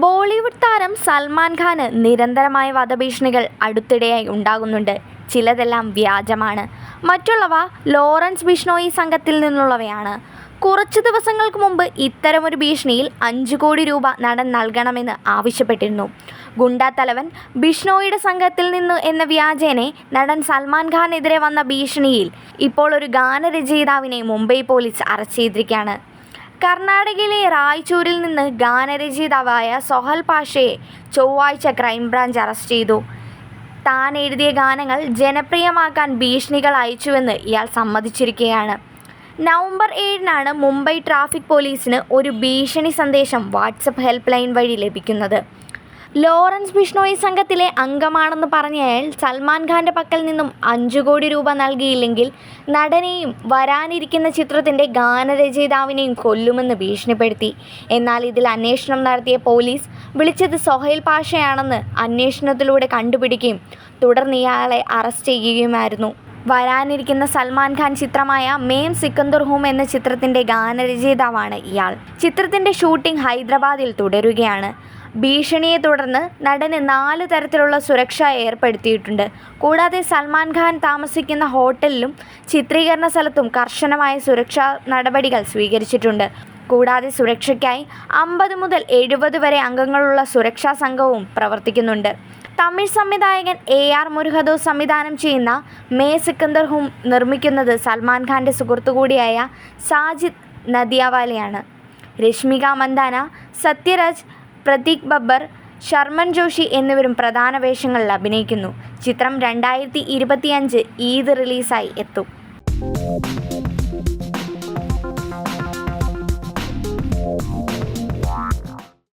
ബോളിവുഡ് താരം സൽമാൻ ഖാന് നിരന്തരമായ വധഭീഷണികൾ അടുത്തിടെയായി ഉണ്ടാകുന്നുണ്ട്. ചിലതെല്ലാം വ്യാജമാണ്. മറ്റുള്ളവ ലോറൻസ് ബിഷ്ണോയി സംഘത്തിൽ നിന്നുള്ളവയാണ്. കുറച്ച് ദിവസങ്ങൾക്ക് മുമ്പ് ഇത്തരമൊരു ഭീഷണിയിൽ അഞ്ച് കോടി രൂപ നടൻ നൽകണമെന്ന് ആവശ്യപ്പെട്ടിരുന്നു. ഗുണ്ടാ തലവൻ ബിഷ്ണോയിയുടെ സംഘത്തിൽ നിന്ന് എന്ന വ്യാജേനെ നടൻ സൽമാൻ ഖാനെതിരെ വന്ന ഭീഷണിയിൽ ഇപ്പോൾ ഒരു ഗാനരചയിതാവിനെ മുംബൈ പോലീസ് അറസ്റ്റ് ചെയ്തിരിക്കുകയാണ്. കർണാടകയിലെ റായ്ചൂരിൽ നിന്ന് ഗാനരചയിതാവായ സൊഹൽ പാഷയെ ചൊവ്വാഴ്ച ക്രൈംബ്രാഞ്ച് അറസ്റ്റ് ചെയ്തു. താൻ എഴുതിയ ഗാനങ്ങൾ ജനപ്രിയമാക്കാൻ ഭീഷണികൾ അയച്ചുവെന്ന് ഇയാൾ സമ്മതിച്ചിരിക്കുകയാണ്. നവംബർ ഏഴിനാണ് മുംബൈ ട്രാഫിക് പോലീസിന് ഒരു ഭീഷണി സന്ദേശം വാട്സപ്പ് ഹെൽപ്പ് ലൈൻ വഴി ലഭിക്കുന്നത്. ലോറൻസ് ബിഷ്ണോയി സംഘത്തിലെ അംഗമാണെന്ന് പറഞ്ഞ അയാൾ സൽമാൻ ഖാന്റെ പക്കൽ നിന്നും അഞ്ചു കോടി രൂപ നൽകിയില്ലെങ്കിൽ നടനെയും വരാനിരിക്കുന്ന ചിത്രത്തിന്റെ ഗാനരചയിതാവിനെയും കൊല്ലുമെന്ന് ഭീഷണിപ്പെടുത്തി. എന്നാൽ ഇതിൽ അന്വേഷണം നടത്തിയ പോലീസ് വിളിച്ചത് സൊഹൈൽ പാഷയാണെന്ന് അന്വേഷണത്തിലൂടെ കണ്ടുപിടിക്കുകയും തുടർന്ന് ഇയാളെ അറസ്റ്റ് ചെയ്യുകയുമായിരുന്നു. വരാനിരിക്കുന്ന സൽമാൻ ഖാൻ ചിത്രമായ മേം സിക്കന്ദർ ഹൂം എന്ന ചിത്രത്തിന്റെ ഗാനരചയിതാവാണ് ഇയാൾ. ചിത്രത്തിന്റെ ഷൂട്ടിംഗ് ഹൈദരാബാദിൽ തുടരുകയാണ്. ഭീഷണിയെ തുടർന്ന് നടന് നാല് തരത്തിലുള്ള സുരക്ഷ ഏർപ്പെടുത്തിയിട്ടുണ്ട്. കൂടാതെ സൽമാൻ ഖാൻ താമസിക്കുന്ന ഹോട്ടലിലും ചിത്രീകരണ സ്ഥലത്തും കർശനമായ സുരക്ഷാ നടപടികൾ സ്വീകരിച്ചിട്ടുണ്ട്. കൂടാതെ സുരക്ഷയ്ക്കായി അമ്പത് മുതൽ എഴുപത് വരെ അംഗങ്ങളുള്ള സുരക്ഷാ സംഘവും പ്രവർത്തിക്കുന്നുണ്ട്. തമിഴ് സംവിധായകൻ എ ആർ മുരുഹദോ സംവിധാനം ചെയ്യുന്ന മേ സിക്കന്ദർ ഹും നിർമ്മിക്കുന്നത് സൽമാൻ ഖാന്റെ സുഹൃത്തു കൂടിയായ സാജിദ് നദിയാവാലയാണ്. രശ്മിക മന്ദാന സത്യരാജ് പ്രതീക് ബബ്ബർ ശർമ്മൻ ജോഷി എന്നിവരും പ്രധാന വേഷങ്ങളിൽ അഭിനയിക്കുന്നു. ചിത്രം രണ്ടായിരത്തി ഇരുപത്തിയഞ്ച് ഈദ് റിലീസായി എത്തും.